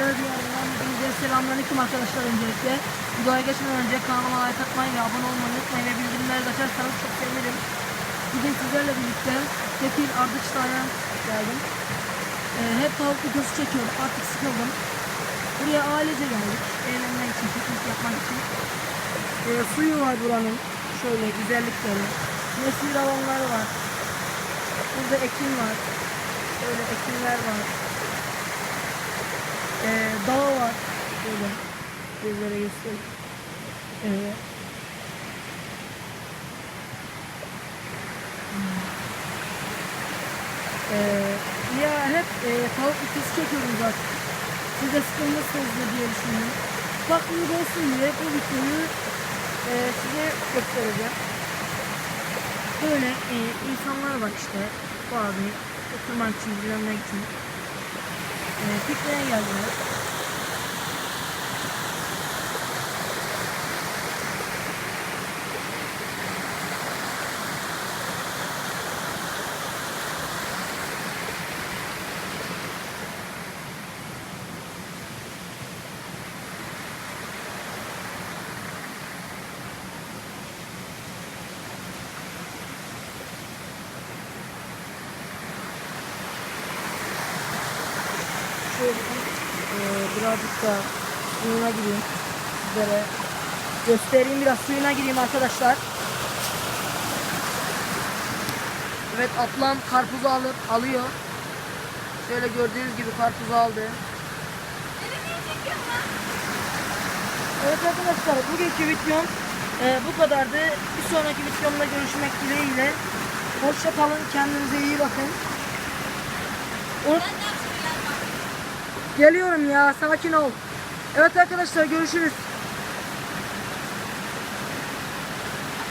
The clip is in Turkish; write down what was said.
Neler diyarından hepinize selamünaleyküm arkadaşlar öncelikle. Videoya geçmeden önce kanalıma like atmayı ve abone olmayı unutmayın ve bildirimleri de açarsanız çok sevinirim. Bugün sizlerle birlikte Kefil Ardıçlar'a geldim. Ee, hep tavuk videosu çekiyorduk artık sıkıldım. Buraya ailece geldik. Eğlenmek için, piknik yapmak için. Ee, suyu var buranın. Şöyle güzellikleri. Mesir alanları var. Burada ekin var. Böyle ekinler var. Ee, dağ var. Böyle sizlere göstereyim. Evet. Hmm. Ee, ya hep e, tavuk videosu çekiyorum zaten. Siz de sıkılmışsınızdır diye düşünüyorum. Farklılık olsun diye bu videoyu e, size göstereceğim. Böyle e, insanlar var işte. Bazı oturmak için, dinlenmek için. E, pikniğe geldiler. Şöyle e, birazcık da suyuna gireyim. Sizlere göstereyim biraz suyuna gireyim arkadaşlar. Evet ablam karpuzu alıp alıyor. Şöyle gördüğünüz gibi karpuzu aldı. Evet arkadaşlar bugünkü videom e, bu kadardı. Bir sonraki videomda görüşmek dileğiyle. Hoşça kalın. Kendinize iyi bakın. Unut Geliyorum ya sakin ol. Evet arkadaşlar görüşürüz.